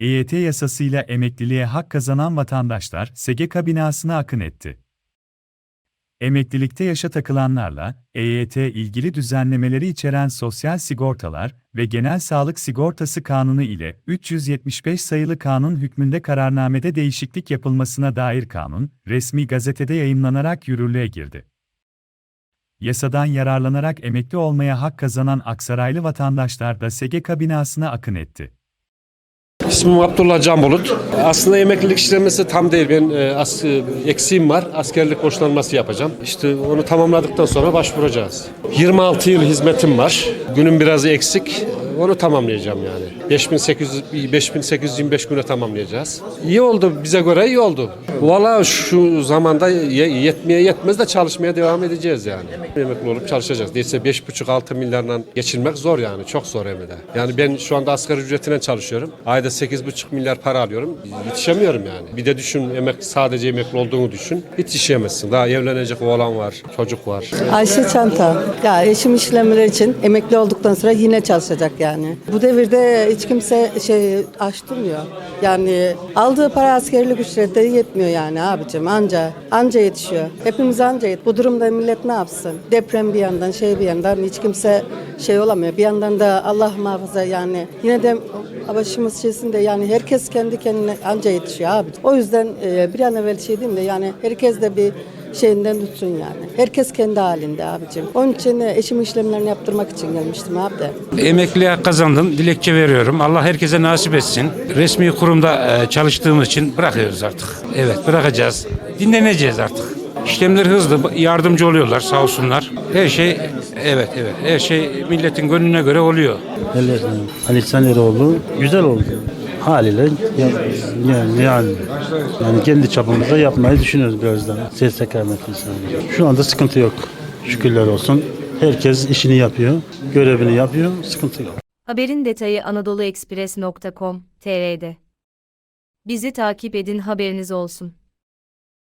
EYT yasasıyla emekliliğe hak kazanan vatandaşlar SGK binasına akın etti. Emeklilikte yaşa takılanlarla, EYT ilgili düzenlemeleri içeren sosyal sigortalar ve genel sağlık sigortası kanunu ile 375 sayılı kanun hükmünde kararnamede değişiklik yapılmasına dair kanun, resmi gazetede yayımlanarak yürürlüğe girdi. Yasadan yararlanarak emekli olmaya hak kazanan Aksaraylı vatandaşlar da SGK binasına akın etti. İsmim Abdullah Can Bulut. Aslında emeklilik işlemesi tam değil. Ben e, as, eksiğim var. Askerlik borçlanması yapacağım. İşte onu tamamladıktan sonra başvuracağız. 26 yıl hizmetim var. Günüm biraz eksik. Onu tamamlayacağım yani. 5800 5825 güne tamamlayacağız. İyi oldu bize göre iyi oldu. Valla şu zamanda ye- yetmeye yetmez de çalışmaya devam edeceğiz yani. Emekli olup çalışacağız. Değilse 5,5-6 milyarla geçinmek zor yani. Çok zor hem de. Yani ben şu anda asgari ücretine çalışıyorum. Ayda 8,5 milyar para alıyorum. Yetişemiyorum yani. Bir de düşün emek sadece emekli olduğunu düşün. Yetişemezsin. Daha evlenecek oğlan var, çocuk var. Ayşe Çanta. Ya eşim işlemler için emekli olduktan sonra yine çalışacak yani. Bu devirde hiç kimse şey açtırmıyor. Yani aldığı para askerlik ücreti yetmiyor yani abicim anca anca yetişiyor. Hepimiz anca yet. Bu durumda millet ne yapsın? Deprem bir yandan şey bir yandan hiç kimse şey olamıyor. Bir yandan da Allah muhafaza yani yine de başımız şeysinde yani herkes kendi kendine anca yetişiyor abi. O yüzden e, bir an evvel şey diyeyim de yani herkes de bir şeyinden tutsun yani. Herkes kendi halinde abicim. Onun için e, eşim işlemlerini yaptırmak için gelmiştim abi de. Emekliye kazandım. Dilekçe veriyorum. Allah herkese nasip etsin. Resmi kurumda e, çalıştığımız için bırakıyoruz artık. Evet bırakacağız. Dinleneceğiz artık. İşlemler hızlı, yardımcı oluyorlar sağ olsunlar. Her şey, evet evet, her şey milletin gönlüne göre oluyor. Hele Ali Saneroğlu güzel oldu. Haliyle ya- yani, yani, yani kendi çapımızda yapmayı düşünüyoruz biraz daha. SSK emeklisi. Şu anda sıkıntı yok. Şükürler olsun. Herkes işini yapıyor, görevini yapıyor, sıkıntı yok. Haberin detayı anadoluekspres.com.tr'de. Bizi takip edin haberiniz olsun.